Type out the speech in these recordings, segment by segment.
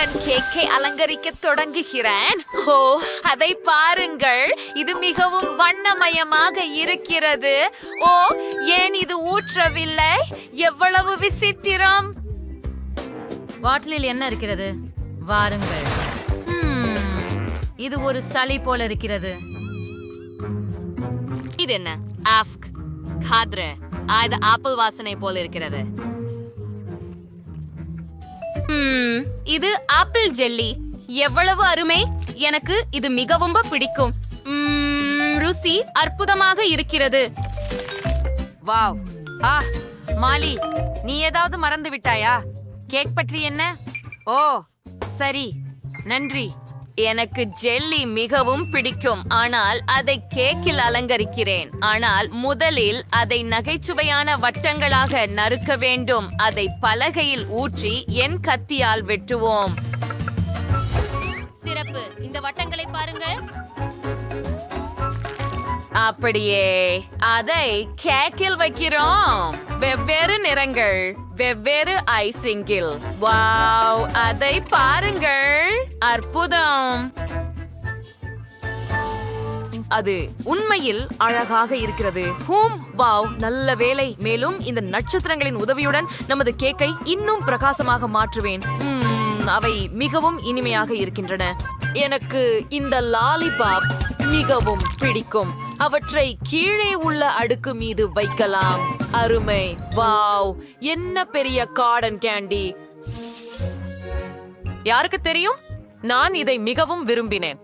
உதவியுடன் கேக்கை அலங்கரிக்க தொடங்குகிறேன். ஓ அதை பாருங்கள். இது மிகவும் வண்ணமயமாக இருக்கிறது. ஓ ஏன் இது ஊற்றவில்லை? எவ்வளவு விசித்திரம். பாட்டிலில் என்ன இருக்கிறது? வாருங்கள். இது ஒரு சளி போல இருக்கிறது. இது என்ன? ஆஃப்க் காத்ர. இது ஆப்பிள் வாசனை போல இருக்கிறது. இது ஆப்பிள் ஜெல்லி. எவ்வளவு அருமை? எனக்கு இது மிகவும் பிடிக்கும். உம், ருசி அற்புதமாக இருக்கிறது. வாவ். ஆ மாலி நீ ஏதாவது மறந்து விட்டாயா? கேக் பற்றி என்ன? ஓ சரி. நன்றி. எனக்கு ஜெல்லி மிகவும் பிடிக்கும். ஆனால் அதை கேக்கில் அலங்கரிக்கிறேன். ஆனால் முதலில் அதை நகைச்சுவையான வட்டங்களாக நறுக்க வேண்டும். அதை பலகையில் ஊற்றி என் கத்தியால் வெட்டுவோம். சிறப்பு. இந்த வட்டங்களை பாருங்கள். அப்படியே அதை கேக்கில் வைக்கிறோம். வெவ்வேறு நிறங்கள் வெவ்வேறு ஐசிங்கில். வாவ் அதை பாருங்கள். அற்புதம். அது உண்மையில் அழகாக இருக்கிறது. ஹூம் வாவ் நல்ல வேலை மேலும் இந்த நட்சத்திரங்களின் உதவியுடன் நமது கேக்கை இன்னும் பிரகாசமாக மாற்றுவேன். அவை மிகவும் இனிமையாக இருக்கின்றன. எனக்கு இந்த லாலிபாப்ஸ் மிகவும் பிடிக்கும். அவற்றை கீழே உள்ள அடுக்கு மீது வைக்கலாம். அருமை. வாவ். என்ன பெரிய கார்டன் கேண்டி. யாருக்கு தெரியும்? நான் இதை மிகவும் விரும்பினேன்.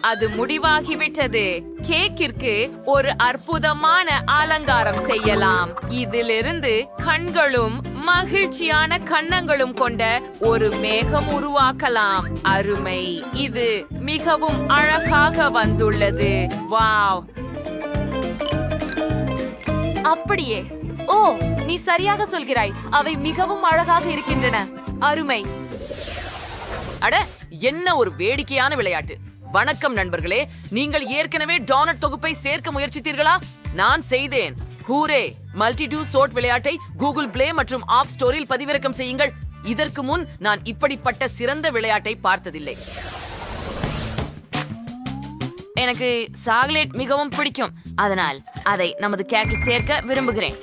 அது முடிவாகிவிட்டது. கேக்கிற்கு ஒரு அற்புதமான அலங்காரம் செய்யலாம். இதிலிருந்து கண்களும் மகிழ்ச்சியான கன்னங்களும் கொண்ட ஒரு மேகம் உருவாக்கலாம். அருமை. இது மிகவும் அழகாக வந்துள்ளது. வாவ். அப்படியே. ஓ நீ சரியாக சொல்கிறாய். அவை மிகவும் அழகாக இருக்கின்றன. அருமை. அட என்ன ஒரு வேடிக்கையான விளையாட்டு. வணக்கம் நண்பர்களே நீங்கள் ஏற்கனவே டோனட் தொகுப்பை சேர்க்க முயற்சித்தீர்களா? நான் செய்தேன். ஹூரே மல்டி டூ சோட் விளையாட்டை கூகுள் பிளே மற்றும் ஆப் ஸ்டோரில் பதிவிறக்கம் செய்யுங்கள். இதற்கு முன் நான் இப்படிப்பட்ட சிறந்த விளையாட்டை பார்த்ததில்லை. எனக்கு சாக்லேட் மிகவும் பிடிக்கும். அதனால் அதை நமது கேக்கில் சேர்க்க விரும்புகிறேன்.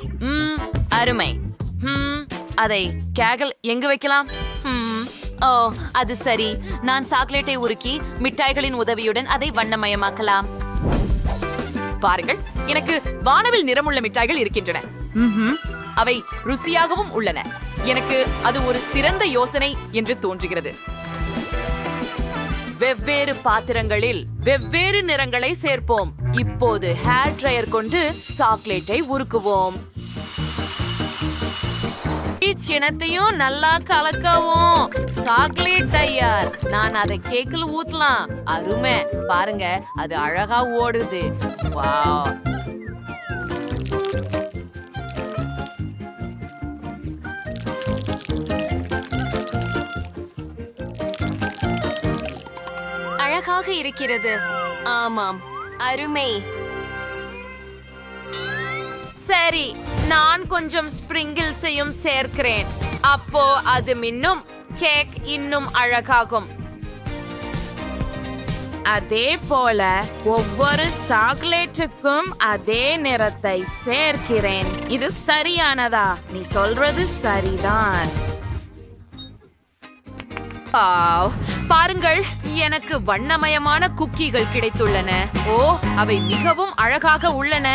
அருமை. அதை கேகல் எங்கு வைக்கலாம்? ஓ அது சரி. நான் சாக்லேட்டை உருக்கி மிட்டாய்களின் உதவியுடன் அதை வண்ணமயமாக்கலாம். பாருங்கள் எனக்கு வானவில் நிறமுள்ள மிட்டாய்கள் இருக்கின்றன. ம்ஹும். அவை ருசியாகவும் உள்ளன. எனக்கு அது ஒரு சிறந்த யோசனை என்று தோன்றுகிறது. வெவ்வேறு பாத்திரங்களில் வெவ்வேறு நிறங்களை சேர்ப்போம். இப்போது ஹேர் ட்ரையர் கொண்டு சாக்லேட்டை உருக்குவோம். சினத்தையும் நல்லா கலக்கவும். சாக்லேட் தயார். நான் அதை கேக்கில் ஊத்தலாம். அருமை. பாருங்க அது அழகா ஓடுது. வாவ். அழகாக இருக்கிறது. ஆமாம். அருமை. சரி நான் கொஞ்சம் ஸ்ப்ரிங்கிள்ஸையும் சேர்க்கிறேன். அப்போ அது மின்னும் கேக் இன்னும் அழகாகும். அதே போல ஒவ்வொரு சாக்லேட்டுக்கும் அதே நிறத்தை சேர்க்கிறேன். இது சரியானதா? நீ சொல்றது சரிதான். பாருங்கள் எனக்கு வண்ணமயமான குக்கீகள் கிடைத்துள்ளன. ஓ அவை மிகவும் அழகாக உள்ளன.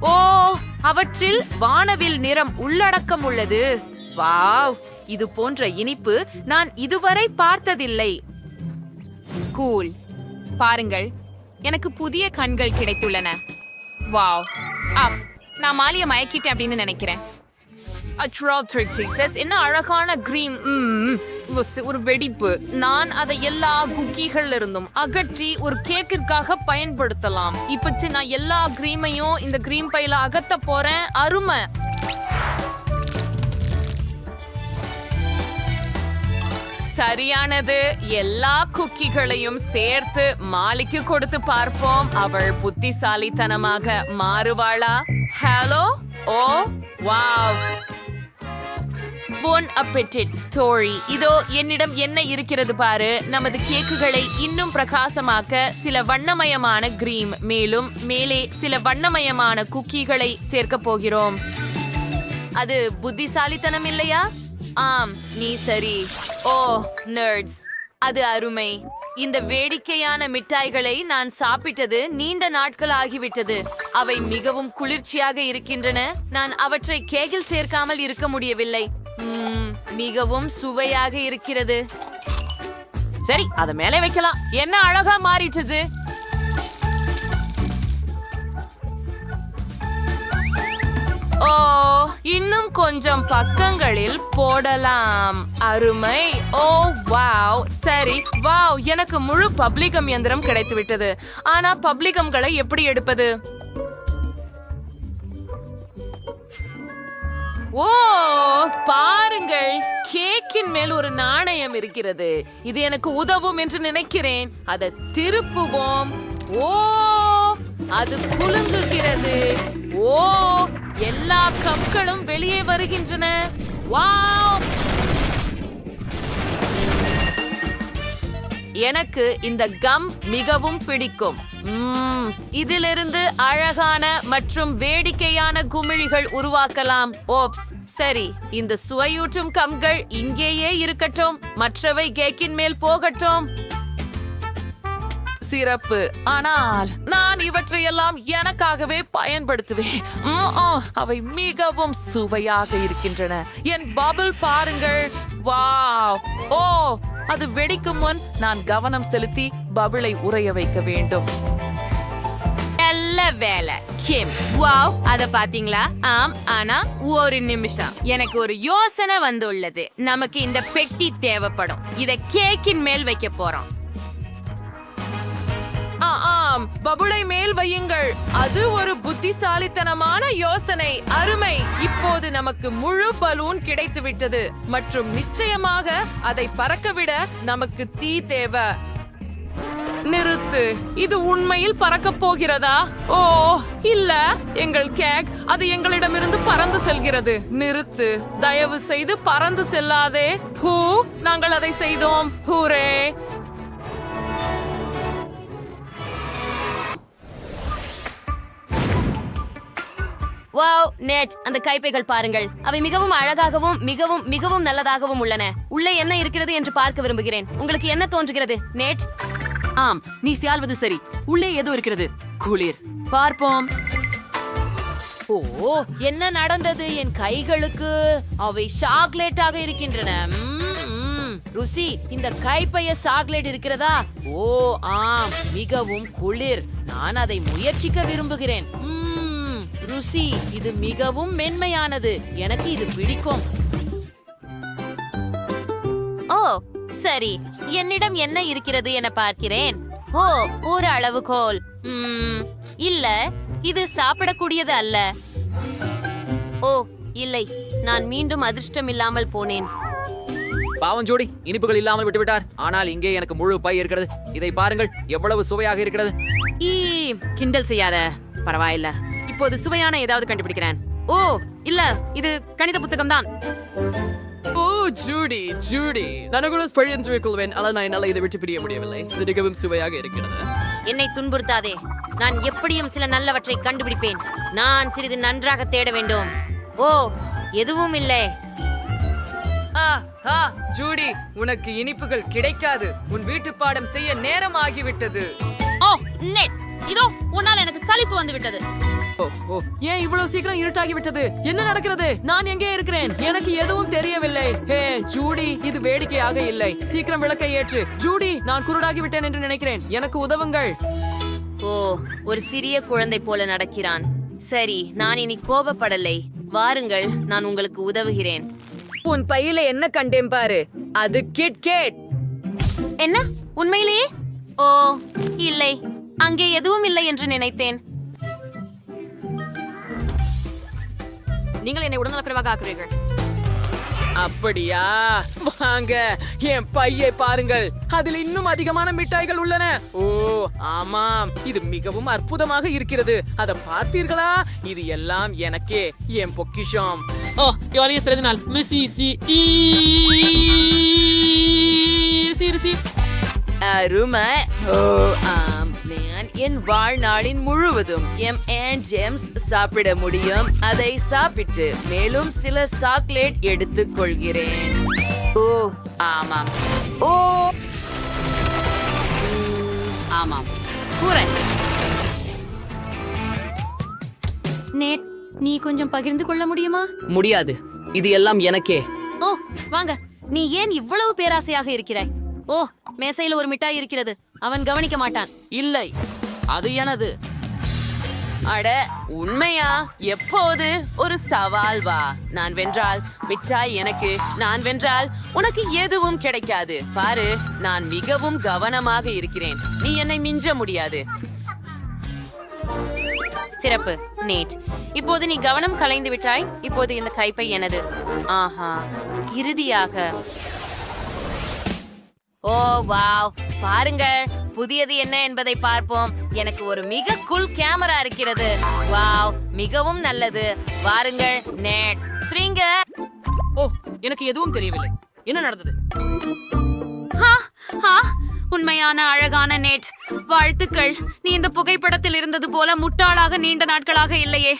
ஓ அவற்றில் வானவில் நிறம் உள்ளடக்கம் உள்ளது. வாவ் இது போன்ற இனிப்பு நான் இதுவரை பார்த்ததில்லை. கூல். பாருங்கள் எனக்கு புதிய கண்கள் கிடைத்துள்ளன. வாவ் அப் நான் மாலிய மயக்கிட்டேன் அப்படின்னு நினைக்கிறேன். அட்ராப்ட்ரிக்ஸஸ் என்ன அழகான கிரீம் ஒரு வெடிப்பு. நான் அதை எல்லா குக்கீகள்ல இருந்தும் அகற்றி ஒரு கேக்கிற்காக பயன்படுத்தலாம். இப்பச்சு நான் எல்லா கிரீமையும் இந்த கிரீம் பையில அகத்த போறேன். அருமை. சரியானது. எல்லா குக்கிகளையும் சேர்த்து மாலிக்கு கொடுத்து பார்ப்போம். அவள் புத்திசாலித்தனமாக மாறுவாளா? Hello oh wow bon appetit தோழி இதோ என்னிடம் என்ன இருக்கிறது பாரு. நமது கேக்குகளை இன்னும் பிரகாசமாக்க சில வண்ணமயமான கிரீம் மேலும் மேலே சில வண்ணமயமான குக்கீகளை சேர்க்க போகிறோம். அது புத்திசாலித்தனம் இல்லையா? ஆம் நீ சரி. ஓ நர்ட்ஸ் அது அருமை. இந்த வேடிக்கையான மிட்டாய்களை நான் சாப்பிட்டது நீண்ட நாட்கள் ஆகிவிட்டது. அவை மிகவும் குளிர்ச்சியாக இருக்கின்றன. நான் அவற்றை கேகில் சேர்க்காமல் இருக்க முடியவில்லை. மிகவும் சுவையாக இருக்கிறது. சரி அத மேலே வைக்கலாம். என்ன அழகா மாறிட்டது. ஓ இன்னும் கொஞ்சம் பக்கங்களில் போடலாம். அருமை. Oh wow. சரி வாவ். எனக்கு முழு பப்ளிகம் இயந்திரம் கிடைத்து விட்டது ஆனா பப்ளிகம்களை எப்படி எடுப்பது? ஓ பாருங்கள். கேக்கின் மேல் ஒரு நாணயம் இருக்கிறது. இது எனக்கு உதவும் என்று நினைக்கிறேன். அதை திருப்புவோம். ஓ அது குலுங்குகிறது. ஓ எல்லா கப்களும் வெளியே வருகின்றன. வாவ்! எனக்கு இந்த கம் மிகவும் பிடிக்கும். இதிலிருந்து அழகான மற்றும் வேடிக்கையான குமிழிகள் உருவாக்கலாம். ஓப்ஸ். சரி இந்த சுவையூட்டும் கம்கள் இங்கேயே இருக்கட்டும். மற்றவை கேக்கின் மேல் போகட்டும். சிறப்பு. ஆனால் நான் இவற்றையெல்லாம் எனக்காகவே பயன்படுத்துவேன். அவை மிகவும் சுவையாக இருக்கின்றன. என் பபுள் பாருங்கள். வாவ். ஓ அது வெடிக்கும் முன் நான் கவனம் செலுத்தி பபிளை உறைய வைக்க வேண்டும். நல்ல வேலை. Kim wow. அத பாத்தீங்களா? ஆம் ஆனா ஒரு நிமிஷம். எனக்கு ஒரு யோசனை வந்துள்ளது. நமக்கு இந்த பெட்டி தேவைப்படும். இத கேக்கின் மேல் வைக்க போறோம். ஆம். பபுளை மேல் வையுங்கள். அது ஒரு புத்திசாலித்தனமான யோசனை. அருமை. இப்போது நமக்கு முழு பலூன் கிடைத்து விட்டது மற்றும் நிச்சயமாக அதை பறக்கவிட நமக்கு தீ தேவை. நிறுத்து. இது உண்மையில் பறக்க போகிறதா? ஓ இல்ல. எங்கள் கேக் அது எங்களிடமிருந்து பறந்து செல்கிறது. நிறுத்து. தயவு செய்து பறந்து செல்லாதே. ஹூ நாங்கள் அதை செய்தோம். ஹூரே. வாவ் நெட் அந்த கைப்பைகள் பாருங்கள். அவை மிகவும் அழகாகவும் மிகவும் மிகவும் நல்லதாகவும் உள்ளன. உள்ளே என்ன இருக்கிறது என்று பார்க்க விரும்புகிறேன். உங்களுக்கு என்ன தோன்றுகிறது நெட் ஆம் நீ சியால்வது சரி. உள்ளே ஏதோ இருக்கிறது. குளிர். பார்ப்போம். ஓ என்ன நடந்தது என் கைகளுக்கு? அவை சாக்லேட்டாக இருக்கின்றன. ருசி இந்த கைப்பைய சாக்லேட் இருக்கிறதா? ஓ ஆம் மிகவும் குளிர். நான் அதை முயற்சிக்க விரும்புகிறேன். ருசி இது மிகவும் மென்மையானது. எனக்கு இது பிடிக்கும். ஓ சரி. என்னிடம் என்ன இருக்கிறது என பார்க்கிறேன். ஓ ஒரு அளவுகோல். இல்ல இது சாப்பிடக்கூடியது அல்ல. ஓ இல்லை. நான் மீண்டும் அதிர்ஷ்டம் இல்லாமல் போனேன். பாவம் ஜோடி இனிப்புகள் இல்லாமல் விட்டுவிட்டார். ஆனால் இங்கே எனக்கு முழு பை இருக்கிறது. இதை பாருங்கள் எவ்வளவு சுவையாக இருக்கிறது. ஈ கிண்டல் செய்யாத. பரவாயில்ல. இப்போது சுவையான ஏதாவது கண்டுபிடிக்கிறேன். ஓ இல்ல இது கணித புத்தகம் தான் ஓ ஜூடி ஜூடி. நான் கூட பழியன்று வைக்கொள்வேன் ஆனால் நான் என்னால் இதை விட்டு பிரிய முடியவில்லை. இது மிகவும் சுவையாக இருக்கிறது. என்னை துன்புறுத்தாதே. நான் எப்படியும் சில நல்லவற்றை கண்டுபிடிப்பேன். நான் சிறிது நன்றாக தேட வேண்டும். ஓ எதுவும் இல்லை. ஜூடி உனக்கு இனிப்புகள் கிடைக்காது. உன் வீட்டு பாடம் செய்ய நேரம் ஆகிவிட்டது. ஓ நெட் இதோ உன்னால் எனக்கு சலிப்பு வந்து விட்டது ஏன் இவ்வளவு சீக்கிரம் இருட்டாகி விட்டது என்ன நடக்கிறது? நான் எங்கே இருக்கிறேன்? எனக்கு எதுவும் தெரியவில்லை. ஹே ஜூடி இது வேடிக்கையாக இல்லை. சீக்கிரம் விளக்கை ஏற்று. ஜூடி நான் குருடாகி விட்டேன் என்று நினைக்கிறேன். எனக்கு உதவுங்கள். ஓ ஒரு சிறிய குழந்தை போல நடக்கிறான். சரி நான் இனி கோபப்படலை. வாருங்கள் நான் உங்களுக்கு உதவுகிறேன். உன் பையில என்ன கண்டேன் பாரு. அது கிட் கேட். என்ன? உண்மையிலேயே? ஓ இல்லை. அங்கே எதுவும் இல்லை என்று நினைத்தேன். நீங்கள் என்னை உடல்நலக்குறைவாக ஆக்குறீர்கள் அப்படியா? வாங்க என் பையை பாருங்கள். அதில் இன்னும் அதிகமான மிட்டாய்கள் உள்ளன. ஓ ஆமாம். இது மிகவும் அற்புதமாக இருக்கிறது. அதை பார்த்தீர்களா? இது எல்லாம் எனக்கே என் பொக்கிஷம். ஓ எவ்வளவு சிறந்த சி ஈ சி சி அருமை. ஓ நான் என் வாழ்நாளின் முழுவதும் எம் அண்ட் ஜெம்ஸ் சாப்பிட முடியும். அதை சாப்பிட்டு மேலும் சில சாக்லேட் எடுத்துக் கொள்கிறேன். ஓ ஆமாம். ஓ. ஆமாம். நேட் நீ கொஞ்சம் பகிர்ந்து கொள்ள முடியுமா? முடியாது. இது எல்லாம் எனக்கே. ஓ வாங்க. நீ ஏன் இவ்வளவு பேராசையாக இருக்கிறாய்? ஓ மேசையில் ஒரு மிட்டாய் இருக்கிறது. அவன் கவனிக்க மாட்டான். இல்லை. அது எனது. அட உண்மையா? எப்போது? ஒரு சவால் வா. நான் வென்றால் மிட்டாய் எனக்கு. நான் வென்றால் உனக்கு எதுவும் கிடைக்காது. பாரு நான் மிகவும் கவனமாக இருக்கிறேன். நீ என்னை மிஞ்ச முடியாது. சிறப்பு. நேட். இப்போது நீ கவனம் கலைந்து விட்டாய். இப்போது இந்த கைப்பை எனது. ஆஹா. இறுதியாக. Oh wow. பாருங்கள். புதியது என்ன என்பதை பார்ப்போம். எனக்கு ஒரு மிக குல் கேமரா இருக்கிறது. வாவ் மிகவும் நல்லது. வாருங்கள் நேட் ஸ்ரீங்க ஓ எனக்கு எதுவும் தெரியவில்லை. என்ன நடந்தது? ஹா, ஹா, உண்மையான அழகான நேட் வாழ்த்துக்கள். நீ இந்த புகைப்படத்தில் இருந்தது போல முட்டாளாக நீண்ட நாட்களாக இல்லையே.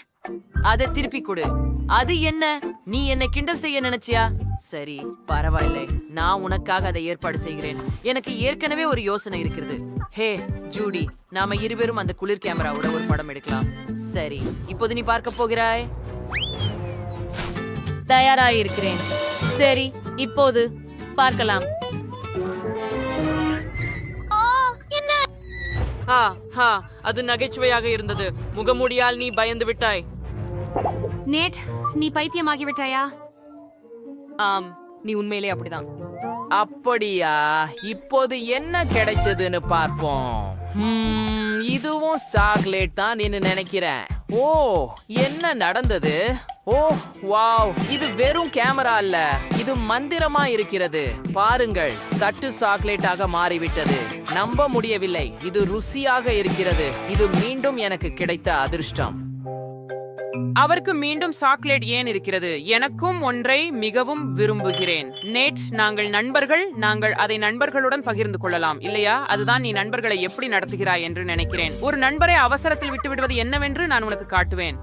அதை திருப்பி கொடு. அது என்ன? நீ என்னை கிண்டல் செய்ய நினைச்சியா? சரி பரவாயில்லை. நான் உனக்காக அதை ஏற்பாடு செய்கிறேன். எனக்கு ஏற்கனவே ஒரு யோசனை இருக்கிறது. ஹே ஜூடி நாம இருவரும் அந்த குளிர் கேமராவோட ஒரு படம் எடுக்கலாம். சரி இப்போது நீ பார்க்க போகிறாய்? தயாராயிருக்கிறேன். சரி இப்போது பார்க்கலாம். ஆ ஹா அது நகைச்சுவையாக இருந்தது. முகமூடியால் நீ பயந்து விட்டாய். நேட் நீ பைத்தியமாகி விட்டாயா ஆம் நீ உண்மையிலே அப்படிதான். அப்படியா? இப்போது என்ன கிடைச்சதுன்னு பார்ப்போம். இதுவும் சாக்லேட் தான் என்று நினைக்கிறேன். ஓ என்ன நடந்தது? ஓ வாவ் இது வெறும் கேமரா அல்ல. இது மந்திரமா இருக்கிறது. பாருங்கள் தட்டு சாக்லேட்டாக மாறிவிட்டது. நம்ப முடியவில்லை. இது ருசியாக இருக்கிறது. இது மீண்டும் எனக்கு கிடைத்த அதிர்ஷ்டம். அவருக்கு மீண்டும் சாக்லேட் ஏன் இருக்கிறது? எனக்கும் ஒன்றை மிகவும் விரும்புகிறேன். நேட் நாங்கள் நண்பர்கள் நாங்கள் அதை நண்பர்களுடன் பகிர்ந்து கொள்ளலாம். இல்லையா? அதுதான் நீ நண்பர்களை எப்படி நடத்துகிறாய் என்று நினைக்கிறேன். ஒரு நண்பரை அவசரத்தில் விட்டு விடுவது என்னவென்று நான் உனக்கு காட்டுவேன்.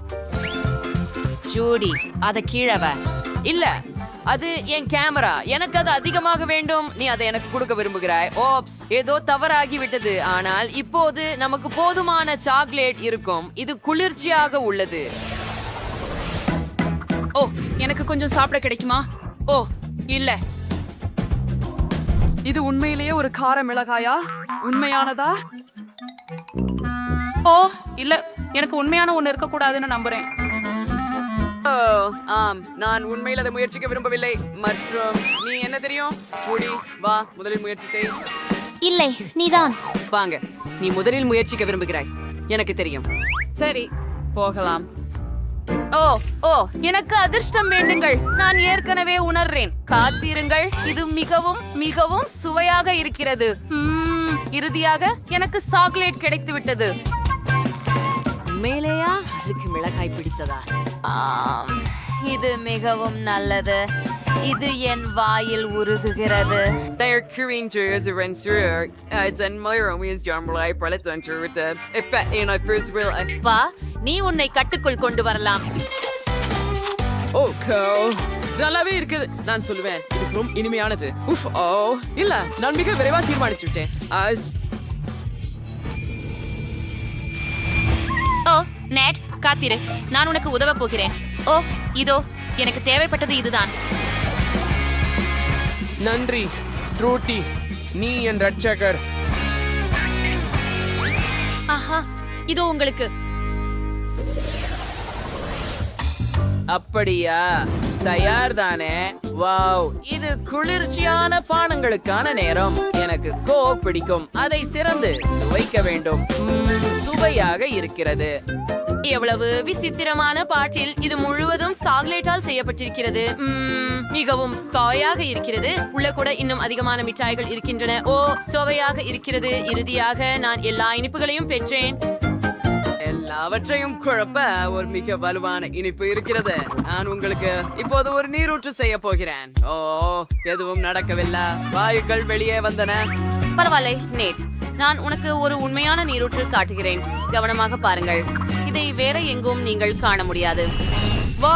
ஜோடி அதை கீழவ இல்ல அது என் கேமரா. எனக்கு அது அதிகமாக வேண்டும். நீ அதை எனக்கு கொடுக்க விரும்புகிறாய். ஓப்ஸ் ஏதோ தவறாகி விட்டது. ஆனால் இப்போது நமக்கு போதுமான சாக்லேட் இருக்கும். இது குளிர்ச்சியாக உள்ளது. ஓ எனக்கு கொஞ்சம் சாப்பிட கிடைக்குமா? ஓ இல்ல. இது உண்மையிலேயே ஒரு கார மிளகாயா? உண்மையானதா? ஓ இல்ல எனக்கு உண்மையான ஒண்ணு இருக்க கூடாதுன்னு நம்புறேன். ஓ, ஆம் நான் உண்மையில் அதை முயற்சிக்க விரும்பவில்லை. மற்றும் நீ என்ன தெரியும்? ஜூடி வா முதலில் முயற்சி செய். இல்லை நீதான். வாங்க நீ முதலில் முயற்சிக்க விரும்புகிறாய். எனக்கு தெரியும். சரி போகலாம். ஓ ஓ எனக்கு அதிர்ஷ்டம் வேண்டுங்கள். நான் ஏற்கனவே உணர்றேன். காத்திருங்கள். இது மிகவும் மிகவும் சுவையாக இருக்கிறது. இறுதியாக எனக்கு சாக்லேட் கிடைத்து விட்டது உண்மையிலேயா அதுக்கு மிளகாய் பிடித்ததா? இது மிகவும் நல்லது. இது என் வாயில் உருகுகிறது. Queuing to as a renter. It's in my room is John Malay Prelate Hunter with the effect in I first will. வா நீ உன்னை கட்டுக்குள் கொண்டு வரலாம். ஓ கோ நல்லாவே இருக்குது நான் சொல்லுவேன். இது ரொம்ப இனிமையானது. உஃப் ஓ இல்ல நான் மிக விரைவா தீர்மானிச்சு விட்டேன். அஸ் ஓ நேட் காத்திரு. நான் உனக்கு உதவ போகிறேன். ஓ இதோ எனக்கு தேவைப்பட்டது இதுதான். நன்றி ட்ரூட்டி நீ என் ரட்சகர். ஆஹா இதோ உங்களுக்கு. அப்படியா? தயார் தானே வாவ் இது குளிர்ச்சியான பானங்களுக்கான நேரம். எனக்கு கோ பிடிக்கும். அதை சிறந்து சுவைக்க வேண்டும். சுவையாக இருக்கிறது. எவ்வளவு விசித்திரமான பாட்டில். இது முழுவதும் சாக்லேட்டால் செய்யப்பட்டிருக்கிறது. மிகவும் சுவையாக இருக்கிறது. உள்ள கூட இன்னும் அதிகமான மிட்டாய்கள் இருக்கின்றன. ஓ சுவையாக இருக்கிறது. இறுதியாக நான் எல்லா இனிப்புகளையும் பெற்றேன். எல்லா எல்லாவற்றையும் குழப்ப ஒரு மிக வலுவான இனிப்பு இருக்கிறது. நான் உங்களுக்கு இப்போது ஒரு நீரூற்று செய்ய போகிறேன். ஓ எதுவும் நடக்கவில்லை. வாயுக்கள் வெளியே வந்தன. பரவாயில்லை நேட் நான் உனக்கு ஒரு உண்மையான நீரூற்று காட்டுகிறேன். கவனமாக பாருங்கள். இதை வேற எங்கும் நீங்கள் காண முடியாது. வா